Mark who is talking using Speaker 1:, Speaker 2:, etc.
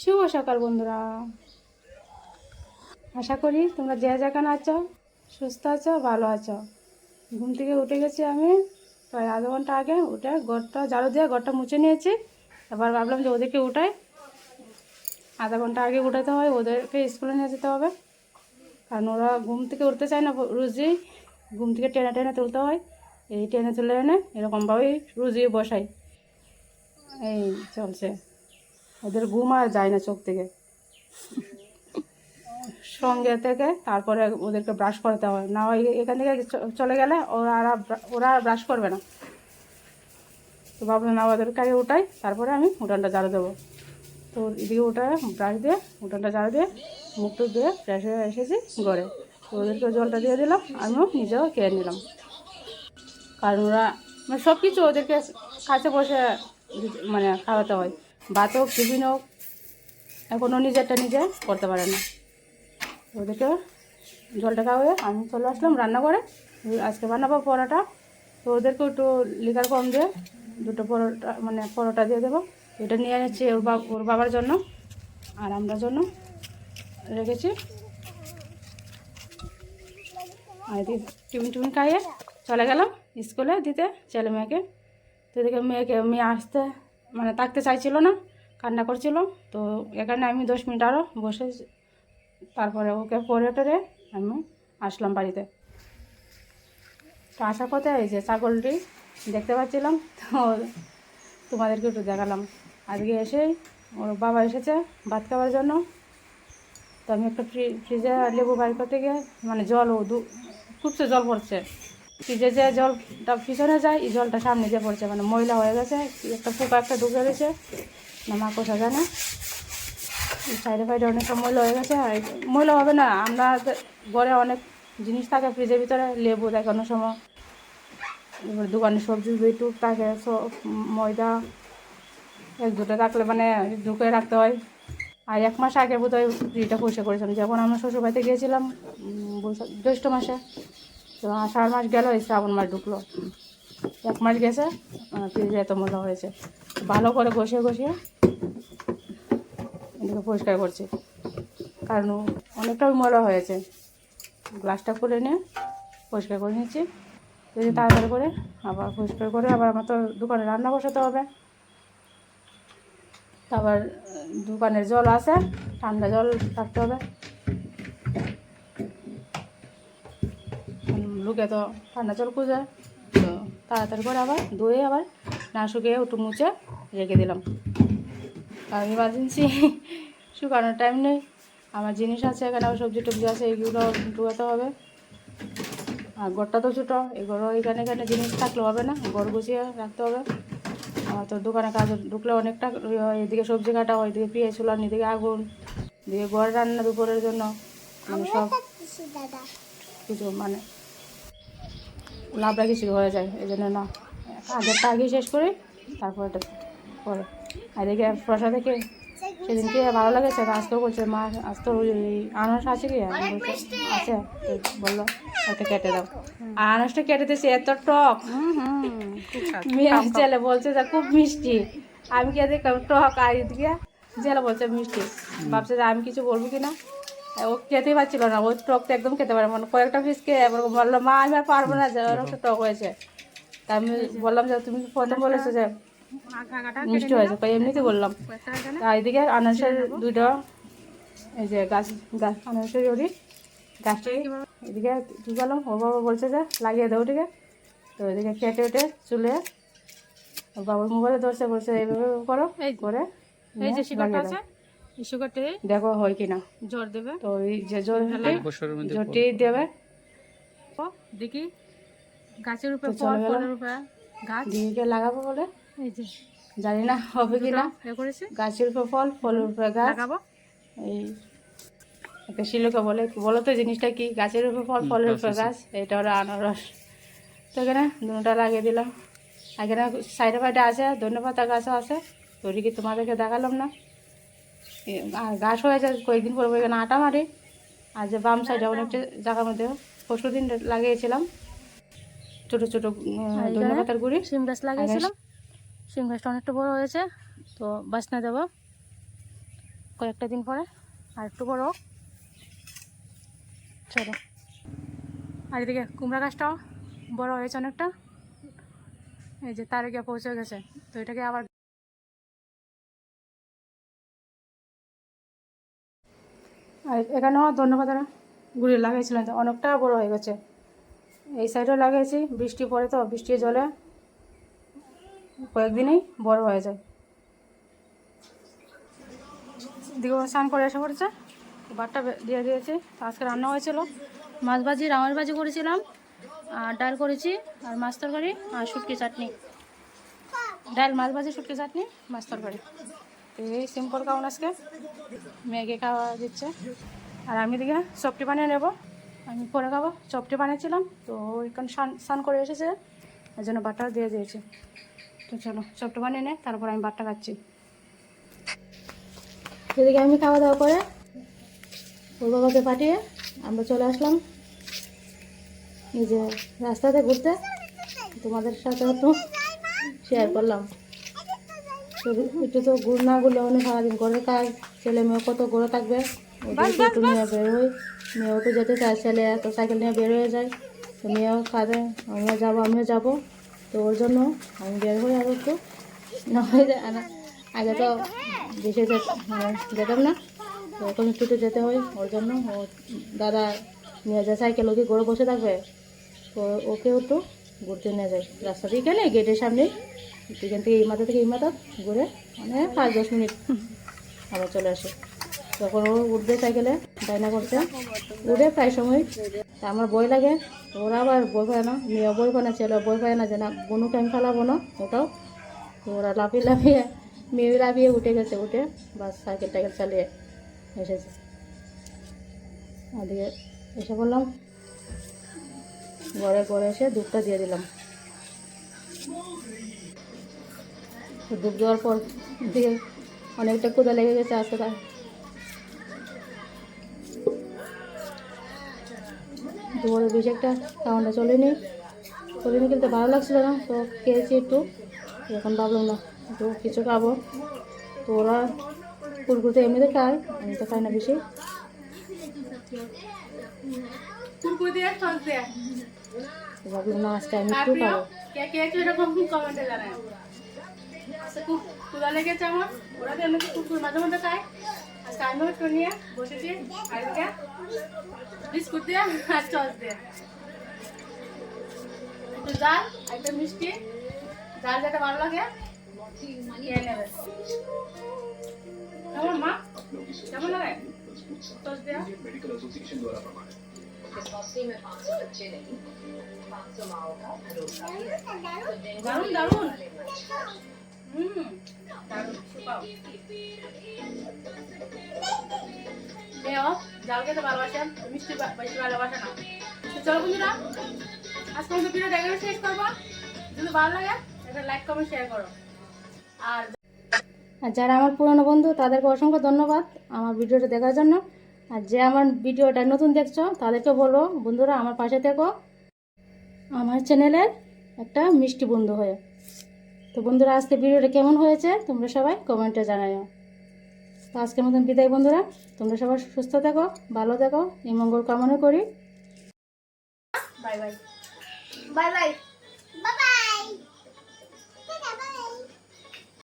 Speaker 1: শুভ সকাল, বন্ধুরা। আশা করি তোমরা যে যেখানে আছো, সুস্থ আছো, ভালো আছো। ঘুম থেকে উঠে গেছি আমি। প্রায় আধ ঘণ্টা আগে উঠে ঘরটা, ঝাড়ু দিয়ে ঘরটা মুছে নিয়েছি। এবার ভাবলাম যে ওদেরকে উঠাই। আধা ঘণ্টা আগে উঠাতে হয়, ওদেরকে স্কুলে নিয়ে যেতে হবে। কারণ ওরা ঘুম থেকে উঠতে চায় না রুজি ঘুম থেকে টেনে টেনে তুলতে হয়। এই টেনে তুলে এনে এরকমভাবেই রুজি বসাই। এই চলছে। ওদের ঘুম আর যায় না চোখ থেকে। সঙ্গে থেকে তারপরে ওদেরকে ব্রাশ করাতে হয়। না হয় এখান থেকে চলে গেলে ওরা আর ওরা আর ব্রাশ করবে না। তো ভাবলাম না ওদেরকে আগে উঠাই, তারপরে আমি উঠানটা ঝাড়ু দেবো। তো এদিকে উঠে ব্রাশ দিয়ে, উঠানটা ঝাড়ু দিয়ে মুখ টুক দিয়ে ফ্রেশ হয়ে এসেছি ঘরে। তো ওদেরকে জলটা দিয়ে দিলাম, আমিও নিজেও খেয়ে নিলাম। কারণ ওরা মানে সব কিছু ওদেরকে কাছে বসে মানে খাওয়াতে হয়। ভাত হোক টিফিন হোক এখনও নিজেরটা নিজে করতে পারে না। ওদেরকে জলটা খাওয়াবে আমি চলে আসলাম রান্না করে আজকে বানাবো পরোটা। তো ওদেরকে একটু লিকার কম দিয়ে দুটো পরোটা মানে পরোটা দিয়ে দেবো। এটা নিয়ে এনেছি ওর বাব ওর বাবার জন্য আর আমরা জন্য রেখেছি। আর এদিকে টিফিন টিফিন খাইয়ে চলে গেলাম স্কুলে দিতে ছেলে মেয়েকে। তো এদিকে মেয়েকে, মেয়ে আসতে মানে থাকতে চাইছিল না, কান্না করছিল। তো এখানে আমি দশ মিনিট আরও বসে তারপরে ওকে পরে টরে আমি আসলাম বাড়িতে। তো আসার পথে এই যে ছাগলটি দেখতে পাচ্ছিলাম, তো তোমাদেরকে একটু দেখালাম। আজকে এসেই ওর বাবা এসেছে ভাত খাওয়ার জন্য। তো আমি একটা ফ্রি, ফ্রিজে লেবু বাড়ি করতে গিয়ে মানে জল ও দু খুবছে জল পড়ছে। ফ্রিজে যে জলটা পিছনে যায়, এই জলটা সামনে দিয়ে পড়ছে মানে ময়লা হয়ে গেছে একটা পোকা একটা ঢুকে গেছে, না মাকড়সা জানে? এই সাইডে ফাইডে অনেকটা ময়লা হয়ে গেছে, আর ময়লা হবে না, আমরা ঘরে অনেক জিনিস থাকে, ফ্রিজের ভিতরে, লেবু দেখানোর সময়, এবার দোকানে সবজি বিটুক থাকে, সব, ময়দা, এক দুটো রাখলে মানে ঢুকে রাখতে হয়। আর এক মাস আগে বোধ হয় ফ্রিটা পরিষ্কার করেছিলাম, যখন আমরা শ্বশুরবাড়িতে গিয়েছিলাম জ্যৈষ্ঠ মাসে তো আষাঢ় মাস গেল এই শ্রাবণ মাস ঢুকলো। এক মাস গেছে ফ্রিজে এত মজা হয়েছে। ভালো করে ঘষিয়ে ঘষিয়ে এটাকে পরিষ্কার করছি। কারণ অনেকটা ময়লা হয়েছে। গ্লাসটা খুলে নিয়ে পরিষ্কার করে নিচ্ছি। যদি তাড়াতাড়ি করে আবার পরিষ্কার করে আবার আমার তো দোকানে রান্না বসাতে হবে। তারপর দোকানের জল আছে, ঠান্ডা জল রাখতে হবে। লোকে তো ঠান্ডা জল খুঁজে তো তাড়াতাড়ি করে আবার ধুয়ে আবার না শুকিয়ে একটু মুছে রেখে দিলাম। আর ইমার্জেন্সি শুকানোর টাইম নেই। আমার জিনিস আছে এখানে আবার সবজি টবজি আছে এইগুলো ঢুকাতে হবে। আর ঘরটা তো ছোটো এই ঘরও এখানে এখানে জিনিস থাকলে হবে না ঘর গুছিয়ে রাখতে হবে। আমার তো দোকানে কাজ ঢুকলে অনেকটা এদিকে সবজি কাটা হয় এদিকে পেঁয়াজ চুলান এদিকে আগুন এদিকে ঘর রান্না দুপুরের জন্য। সব কিছু মানে লাভটা কিছু হয়ে যায়, এই জন্য না। আগেরটা আগে শেষ করে তারপর পরে। আর এদিকে প্রসাদ থেকে সেদিনকে ভালো লাগেছে আজকেও বলছে, মা, আজ তো ওই আনারস আছে কি? আছে। বলল ওটা কেটে দাও। আনারসটা কেটে দিয়েছি, এত টক। মেয়ের ছেলে বলছে যে, খুব মিষ্টি। আমি কে দেখলাম, টক। আর এদিকে ছেলে বলছে, মিষ্টি। ভাবছে যে, আমি কিছু বলব কি না? ও খেতেই পারছিল না। ও টকটা একদম খেতে পারে মানে কয়েকটা পিস খেয়ে বলল মা আমি আর পারব না যে ওরকম তো টক হয়েছে। তা আমি বললাম যে তুমি প্রথম বলেছ যে মিষ্টি হয়েছে। তাই এমনিতে বললাম। আর এদিকে আনারসের দুইটা এই যে গাছ গাছ আনারসের জড়ি গাছটি এদিকে ঢুকালাম ও বাবা বলছে যে লাগিয়ে দাও ওটিকে তো এদিকে কেটে উঠে চুলে ওর বাবার মোবাইলে ধরছে বলছে এইভাবে করো করে
Speaker 2: এই যে শিকড়টা আছে
Speaker 1: দেখো হয় কিনা?
Speaker 2: জোর দেবে?
Speaker 1: তো এই যে জোর জোরটি দেবে।
Speaker 2: দেখি। গাছের উপরে ফল ফলের উপরে। গাছ?
Speaker 1: দিয়ে লাগাবো বলে?
Speaker 2: এই যে।
Speaker 1: জানি না হবে কিনা।
Speaker 2: এ
Speaker 1: গাছের উপর ফল ফলের উপরে গাছ।
Speaker 2: লাগাবো?
Speaker 1: এই একটা শিলুকে বলে বলো তো জিনিসটা কি? গাছের উপর ফল ফলের উপর গাছ? এটা হলো আনারস। তো এখানে দুটা লাগিয়ে দিলাম। আর এখানে সাইডে ফাইডে আছে ধন্যপাতা গাছও আছে। তো ওদিকে তোমাদেরকে দেখালাম না। আর গাছ হয়েছে কয়েকদিন পর এখানে আটা মারি। আর যে বাম সাইডে অনেকটা জায়গার মধ্যে পরশু দিন লাগিয়েছিলাম। ছোটো ছোটো ধন্যপাতার গুঁড়ি
Speaker 2: সিম গাছ লাগিয়েছিলাম। সিম গাছটা অনেকটা বড় হয়েছে তো বাসনা দেবো।
Speaker 1: কয়েকটা দিন পরে আর একটু বড় চলো। আর এদিকে কুমড়া গাছটাও বড় হয়েছে অনেকটা। এই যে তারে গিয়ে পৌঁছে গেছে তো এটাকে আবার আর এখানেও ধন্যবাদ গুড়ি লাগিয়েছিলেন তো, অনেকটা বড় হয়ে গেছে। এই সাইডেও লাগিয়েছি বৃষ্টি পড়ে তো, বৃষ্টির জলে কয়েকদিনেই বড় হয়ে যায়। দিকে স্নান করে এসে পড়েছে বাটটা দিয়ে দিয়েছি। আজকে রান্না হয়েছিল, মাছ ভাজি, রামার ভাজি করেছিলাম, আর ডাল করেছি, আর মাছ তরকারি, আর শুটকি চাটনি। ডাল, মাছ ভাজি, শুটকি চাটনি, মাছ তরকারি। এই সিম্পল খাওয়ান আজকে। মেয়েকে খাওয়া দিচ্ছে। আর আমি দিকে চপটি বানিয়ে নেব। আমি পরে খাব। চপটি বানিয়েছিলাম, তো ওইখানে স্নান করে এসেছে। ওই জন্য বাটটা দিয়ে দিয়েছে। তো চলো, চপটি বানিয়ে নে, তারপর আমি বাটটা খাচ্ছি। এদিকে আমি খাওয়া দাওয়া করে ওর বাবাকে পাঠিয়ে আমরা চলে আসলাম। এই যে রাস্তাতে ঘুরতে। তোমাদের সাথে একটু শেয়ার করলাম। একটু তো ঘুর না ঘুরলে অনেক সারাদিন ঘরের কাজ ছেলে মেয়ে কত ঘরে থাকবে? একটু নিয়ে বের হই। মেয়েও তো যেতে চায় ছেলে তো সাইকেল নিয়ে বের হয়ে যায়। তো মেয়েও কাঁদে আমিও যাব আমিও যাব। তো ওর জন্য আমি বের হই আর একটু। না হয়ে যায় আগে তো বেশি যেত- মানে যেতাম না। তো এখন একটু একটু যেতে হয় ওর জন্য। ও দাদা নিয়ে যায় সাইকেল ওকে ঘরে বসে থাকবে। তো ওকে একটু ঘুরতে নিয়ে যায়। রাস্তা দিয়ে গেলে গেটের সামনে। এখান থেকে এই মাথা থেকে এই মাথা ঘুরে মানে পাঁচ দশ মিনিট আবার চলে আসে। তখন ও উঠবে সাইকেলে ডাইনা করতে উঠে প্রায় সময় আমার বই লাগে। ওরা আবার বই পায় না মেয়ে বই পায় না ছেলে বই পায় না যে না বনুকে আমি ফেলাবো না ওটাও। ওরা লাফিয়ে লাফিয়ে মেয়ে লাফিয়ে উঠে গেছে, উঠে বাস সাইকেল টাইকেল চালিয়ে এসেছে। ওদিকে এসে বললাম, ঘরে ঘরে এসে দুধটা দিয়ে দিলাম। তো দুধ দেওয়ার পর দিয়ে অনেকটা ক্ষুদা লেগে গেছে আজকে তার দুপুরে বেশি একটা খাওয়াটা চলেনি। চলেনি কিন্তু ভালো লাগছিল না তো খেয়েছি একটু। এখন ভাবলাম না একটু কিছু খাব। তো ওরা কুরকুরতে এমনিতে খায় আমি তো খাই না বেশি। তো ভাবলাম না আজকে আমি একটু খাব।
Speaker 2: খুব ক্ষুধা লেগেছে আমার। ওরা তো এমনিতে কুকুর মাঝে মধ্যে খায়। আজকে আমিও একটু নিয়ে বসেছি এদিকে বিস্কুট দিয়ে আর সস দিয়ে। একটু ডাল একটা মিষ্টি। ডাল যেটা ভালো লাগে, খেয়ে নেবে। কেমন মা? কেমন লাগে? সস দেওয়া দারুণ দারুণ চলো বন্ধুরা আজকে ভিডিওটা এখানে শেষ করব। যদি ভালো লাগে, একটা লাইক কমেন্ট শেয়ার করো।
Speaker 1: আর যারা আমার পুরনো বন্ধু, তাদেরকে অসংখ্য ধন্যবাদ আমার ভিডিওটা দেখার জন্য। আর যে আমার ভিডিওটা নতুন দেখছ, তাদেরকে বলব, বন্ধুরা, আমার পাশে থেকো। আমার চ্যানেলের একটা মিষ্টি বন্ধু হয়ে। তো বন্ধুরা আজকে ভিডিওটা কেমন হয়েছে তোমরা সবাই কমেন্টে জানাও তো আজকের মতন বিদায় বন্ধুরা, তোমরা সবাই সুস্থ থাকো, ভালো থাকো, এই মঙ্গল কামনা করি।
Speaker 2: Bye bye
Speaker 3: bye bye